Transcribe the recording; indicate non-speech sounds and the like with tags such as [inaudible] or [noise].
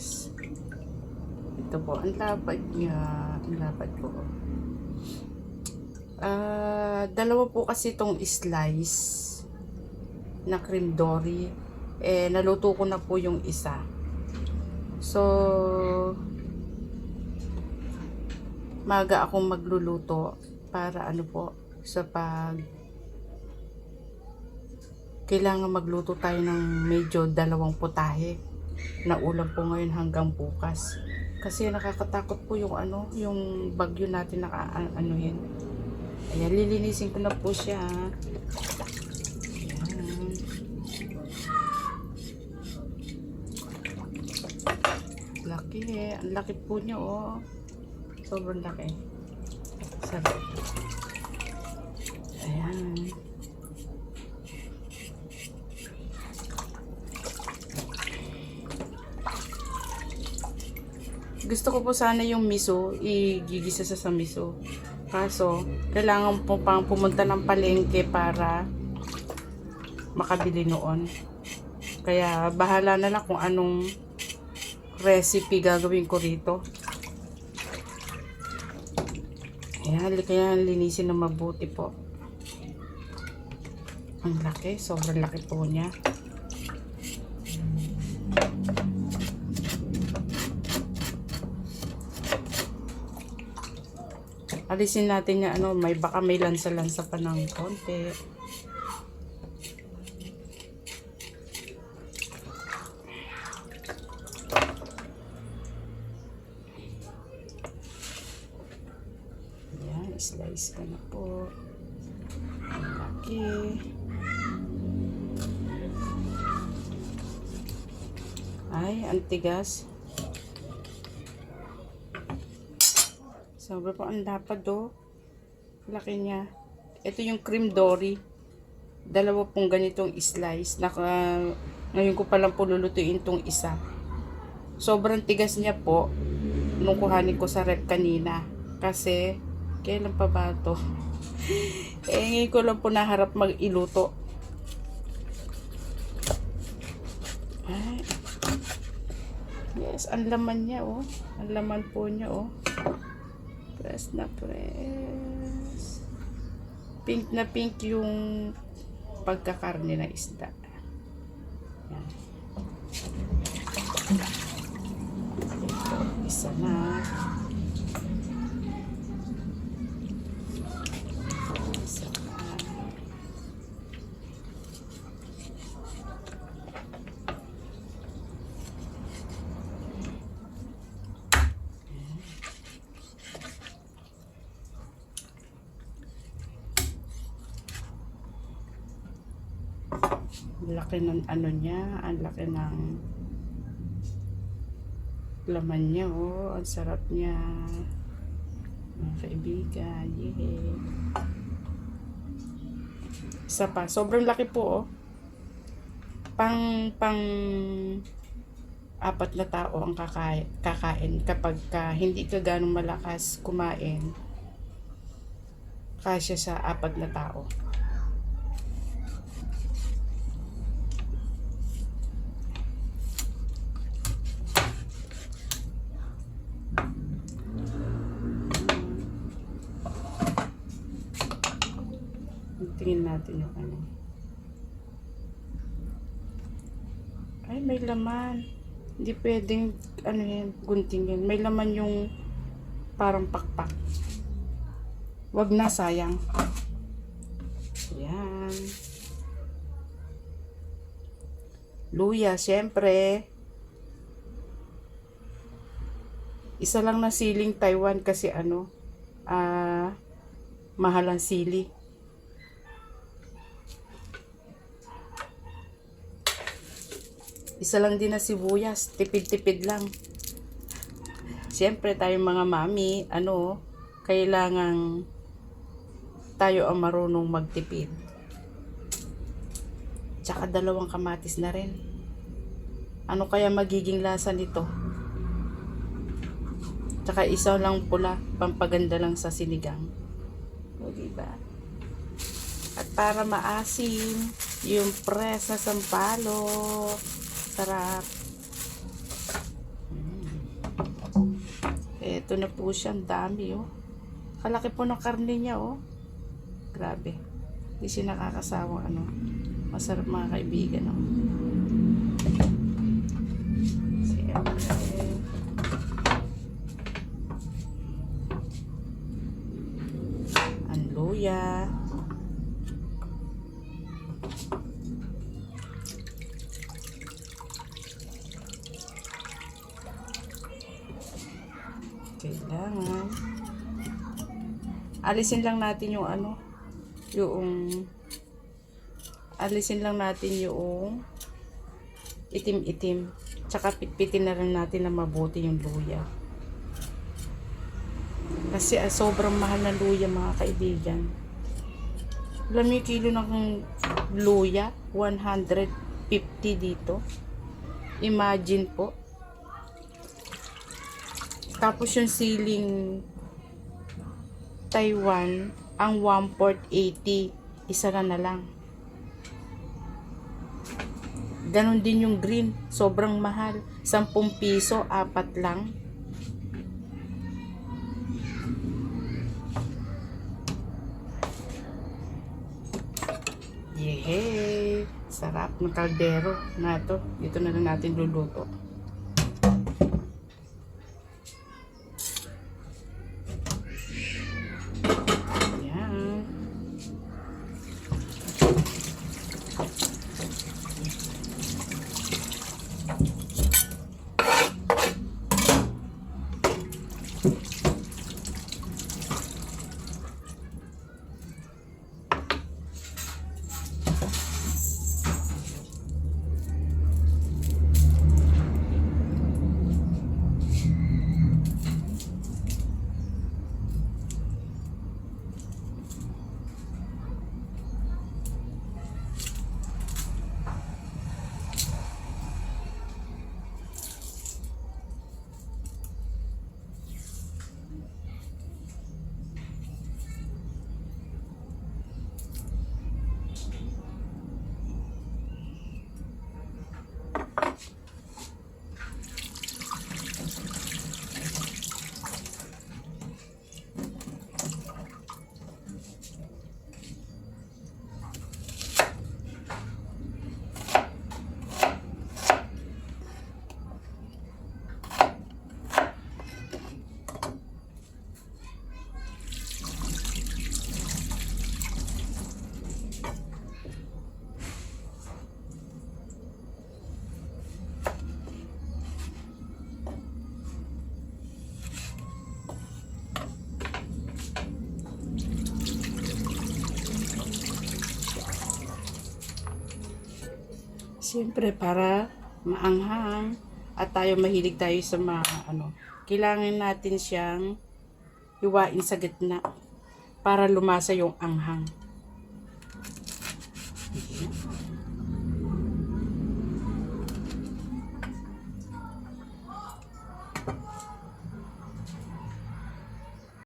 Yes. Ito po, ang lapad niya. Ang lapad po. Ah, dalawa po kasi itong slice na cream dory. Eh, naluto ko na po yung isa. So, maga akong magluluto para ano po, sa pag kailangan magluto tayo ng medyo dalawang putahe na ulam po ngayon hanggang bukas. Kasi nakakatakot po yung ano, yung bagyo natin naka ano yan. Ayan, lilinisin ko na po siya. Laki eh. Ang laki po niya oh. Sobrang laki. Sarap. Ayan. Gusto ko po sana yung miso, igigisa sa sa miso. Kaso, kailangan po pang pumunta ng palengke para makabili noon. Kaya, bahala na lang kung anong recipe gagawin ko rito. Ayan, kaya linisin na mabuti po. Ang laki, sobrang laki po niya. Alisin natin yung ano, may baka may lansa-lansa pa ng konti. Yan, slice ko na po. Ang. Ay, ang tigas. Sobra po ang lapad do. Laki niya. Ito yung cream dory. Dalawa pong ganitong slice. Naka, ngayon ko palang po lulutuin tong isa. Sobrang tigas niya po. Nung kuhanin ko sa rep kanina. Kasi, kailan pa ba to? [laughs] eh, ngayon ko lang po naharap mag-iluto. Ay. Yes, ang laman niya, oh. Ang laman po niya, oh. Press na press. Pink na pink yung pagkakarne ng isda. Yan. Ito, isa na. Isa na. Ang laki ng ano niya, ang laki ng laman niya, oh. Ang sarap niya. Mga kaibigan, yay. Isa pa, sobrang laki po, oh. Pang, pang, apat na tao ang kakain, kakain kapag ka hindi ka ganong malakas kumain kasya sa apat na tao. Tingin natin yung ano. Ay, may laman. Hindi pwedeng, ano yan, guntingin. May laman yung parang pakpak. Wag na, sayang. Yan. Luya, syempre. Isa lang na siling Taiwan kasi ano, ah, mahal ang sili. Isa lang din na sibuyas, tipid-tipid lang. Siyempre tayong mga mami, ano, kailangang tayo ang marunong magtipid. Tsaka dalawang kamatis na rin. Ano kaya magiging lasa nito? Tsaka isa lang pula, pampaganda lang sa sinigang. O, diba? At para maasim, yung press na sampalo. Sarap. Ito na po siya, ang dami oh. Kalaki po ng karne niya oh. Grabe. Hindi siya nakakasawang ano. Masarap mga kaibigan oh. Siyempre. Ang luya. Alisin lang natin yung ano, yung alisin lang natin yung itim-itim. Tsaka pitpitin na rin natin na mabuti yung luya. Kasi ah, sobrang mahal na luya mga kaibigan. Alam niyo kilo ng luya? 150 dito. Imagine po. Tapos yung ceiling Taiwan, ang 1 port 80, isa na na lang. Ganon din yung green, sobrang mahal. 10 piso, apat lang. Yehey! Sarap ng kaldero na to. Dito na lang natin luluto. Siyempre, para maanghang at tayo mahilig tayo sa mga ano, kailangan natin siyang iwain sa gitna para lumasa yung anghang.